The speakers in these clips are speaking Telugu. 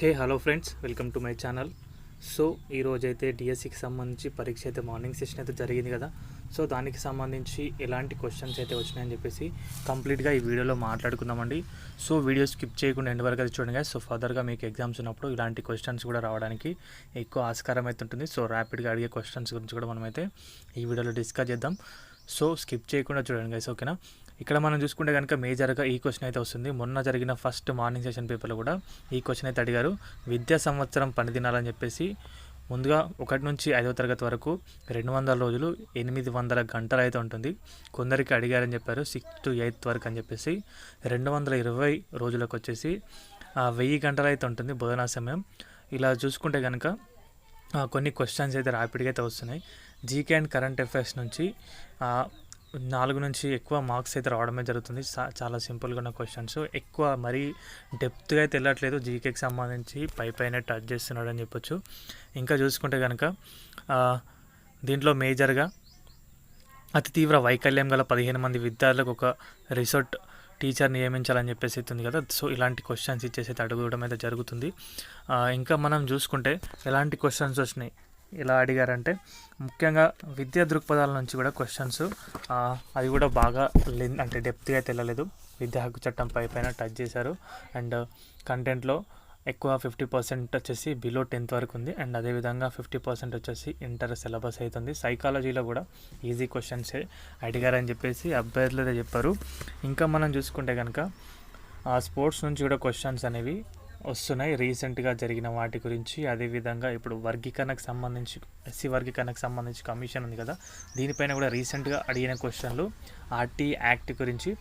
Hey hello friends welcome to my channel so ఈరోజైతే డిఎస్సికి సంబంధించి పరీక్ష అయితే మార్నింగ్ సెషన్ అయితే జరిగింది కదా. సో దానికి సంబంధించి ఎలాంటి క్వశ్చన్స్ అయితే వచ్చినాయని చెప్పేసి కంప్లీట్గా ఈ వీడియోలో మాట్లాడుకుందామండి. సో వీడియో స్కిప్ చేయకుండా ఎండ్ వరకు అయితే చూడండి సో ఫర్దర్గా మీకు ఎగ్జామ్స్ ఉన్నప్పుడు ఇలాంటి క్వశ్చన్స్ కూడా రావడానికి ఎక్కువ ఆస్కారం అయితే ఉంటుంది. సో ర్యాపిడ్గా అడిగే క్వశ్చన్స్ గురించి కూడా మనమైతే ఈ వీడియోలో డిస్కస్ చేద్దాం. సో స్కిప్ చేయకుండా చూడండి గైస్ ఓకేనా? ఇక్కడ మనం చూసుకుంటే కనుక మేజర్గా ఈ క్వశ్చన్ అయితే వస్తుంది. మొన్న జరిగిన ఫస్ట్ మార్నింగ్ సెషన్ పేపర్లో కూడా ఈ క్వశ్చన్ అయితే అడిగారు. విద్యా సంవత్సరం పని దినాలని చెప్పేసి ముందుగా ఒకటి నుంచి ఐదవ తరగతి వరకు రెండు వందల రోజులు ఎనిమిది వందల గంటలు అయితే ఉంటుంది. కొందరికి అడిగారని చెప్పారు. సిక్స్త్ టు ఎయిత్ వరకు అని చెప్పేసి రెండు వందల ఇరవై రోజులకు వచ్చేసి వెయ్యి గంటలు అయితే ఉంటుంది బోధనా సమయం. ఇలా చూసుకుంటే కనుక కొన్ని క్వశ్చన్స్ అయితే ర్యాపిడ్గా అయితే వస్తున్నాయి. జీకే అండ్ కరెంట్ అఫైర్స్ నుంచి నాలుగు నుంచి ఎక్కువ మార్క్స్ అయితే రావడమే జరుగుతుంది. చాలా సింపుల్గా ఉన్న క్వశ్చన్స్ ఎక్కువ మరీ డెప్త్గా అయితే వెళ్ళట్లేదు. జీకేకి సంబంధించి పై పైన టచ్ చేస్తున్నాడు అని చెప్పొచ్చు. ఇంకా చూసుకుంటే కనుక దీంట్లో మేజర్గా అతి తీవ్ర వైకల్యం గల పదిహేను మంది విద్యార్థులకు ఒక రిసోర్ట్ టీచర్ నియమించాలని చెప్పేసి అయితే ఉంది కదా. సో ఇలాంటి క్వశ్చన్స్ ఇచ్చేసి అయితే అడగడం అయితే జరుగుతుంది. ఇంకా మనం చూసుకుంటే ఎలాంటి క్వశ్చన్స్ వచ్చినాయి? ఎలా అడిగారంటే ముఖ్యంగా విద్యా దృక్పథాల నుంచి కూడా క్వశ్చన్స్ అది కూడా బాగా అంటే డెప్త్గా అయితే వెళ్ళలేదు. విద్యా హక్కు చట్టం పై పైన టచ్ చేశారు. అండ్ కంటెంట్లో ఎక్కువ ఫిఫ్టీ పర్సెంట్ వచ్చేసి బిలో టెన్త్ వరకు ఉంది. అండ్ అదేవిధంగా ఫిఫ్టీ పర్సెంట్ వచ్చేసి ఇంటర్ సిలబస్ అవుతుంది సైకాలజీలో కూడా ఈజీ క్వశ్చన్సే అడిగారని చెప్పేసి అభ్యర్థులు అయితే చెప్పారు. ఇంకా మనం చూసుకుంటే కనుక ఆ స్పోర్ట్స్ నుంచి కూడా క్వశ్చన్స్ అనేవి వస్తున్నాయి. రీసెంట్గా జరిగిన వాటి గురించి అదేవిధంగా ఇప్పుడు వర్గీకరణకు సంబంధించి ఎస్సీ వర్గీకరణకు సంబంధించి కమిషన్ ఉంది కదా. దీనిపైన కూడా రీసెంట్గా అడిగిన క్వశ్చన్లు ఆర్టీ యాక్ట్ గురించి.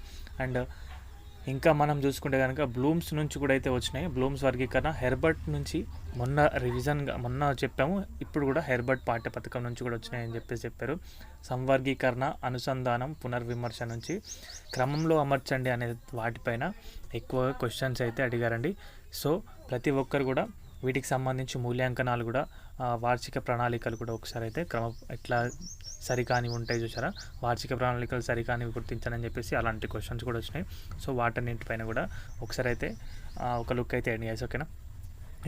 అండ్ ఇంకా మనం చూసుకుంటే కనుక బ్లూమ్స్ నుంచి కూడా అయితే వచ్చినాయి. బ్లూమ్స్ వర్గీకరణ హెర్బర్ట్ నుంచి మొన్న రివిజన్గా మొన్న చెప్పాము. ఇప్పుడు కూడా హెర్బర్ట్ పాఠ్య పథకం నుంచి కూడా వచ్చినాయని చెప్పేసి చెప్పారు. సంవర్గీకరణ అనుసంధానం పునర్విమర్శ నుంచి క్రమంలో అమర్చండి అనే వాటిపైన ఎక్కువ క్వశ్చన్స్ అయితే అడిగారండి. సో ప్రతి ఒక్కరు కూడా వీటికి సంబంధించి మూల్యాంకనాలు కూడా వార్షిక ప్రణాళికలు కూడా ఒకసారి అయితే క్రమ ఎట్లా సరికాని ఉంటాయి చూసారా వార్షిక ప్రణాళికలు సరికాని గుర్తించనని చెప్పేసి అలాంటి క్వశ్చన్స్ కూడా వచ్చినాయి. సో వాటన్నింటిపైన కూడా ఒకసారి అయితే ఒక లుక్ అయితే ఎండ్ చేసి ఓకేనా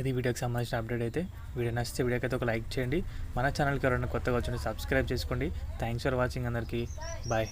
ఇది వీడియోకి సంబంధించిన అప్డేట్ అయితే. వీడియో నచ్చితే వీడియోకి అయితే ఒక లైక్ చేయండి. మన ఛానల్కి ఎవరైనా కొత్తగా వచ్చిన సబ్స్క్రైబ్ చేసుకోండి. థ్యాంక్స్ ఫర్ వాచింగ్ అందరికీ. బాయ్